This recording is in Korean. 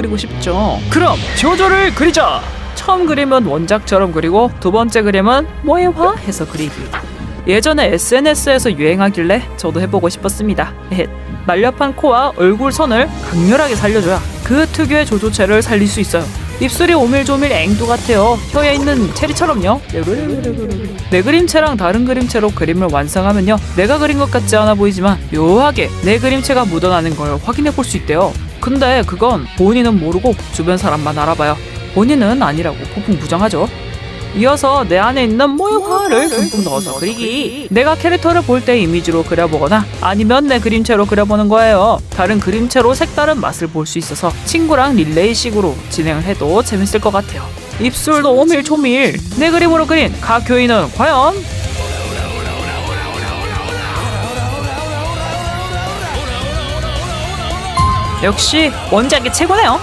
그리고 싶죠. 그럼 조조를 그리자. 처음 그림은 원작처럼 그리고 두 번째 그림은 모해화 해서 그리기. 예전에 SNS에서 유행하길래 저도 해보고 싶었습니다. 날렵한 코와 얼굴 선을 강렬하게 살려줘야 그 특유의 조조체를 살릴 수 있어요. 입술이 오밀조밀 앵두 같아요. 혀에 있는 체리처럼요. 내 그림체랑 다른 그림체로 그림을 완성하면요. 내가 그린 것 같지 않아 보이지만 묘하게 내 그림체가 묻어나는 걸 확인해 볼 수 있대요. 근데 그건 본인은 모르고 주변 사람만 알아봐요. 본인은 아니라고 폭풍 부정하죠. 이어서 내 안에 있는 모화를 듬뿍 넣어서 그리기. 내가 캐릭터를 볼 때 이미지로 그려보거나 아니면 내 그림체로 그려보는 거예요. 다른 그림체로 색다른 맛을 볼 수 있어서 친구랑 릴레이식으로 진행을 해도 재밌을 것 같아요. 입술도 오밀조밀. 내 그림으로 그린 각 교인은 과연? 역시 원작이 최고네요.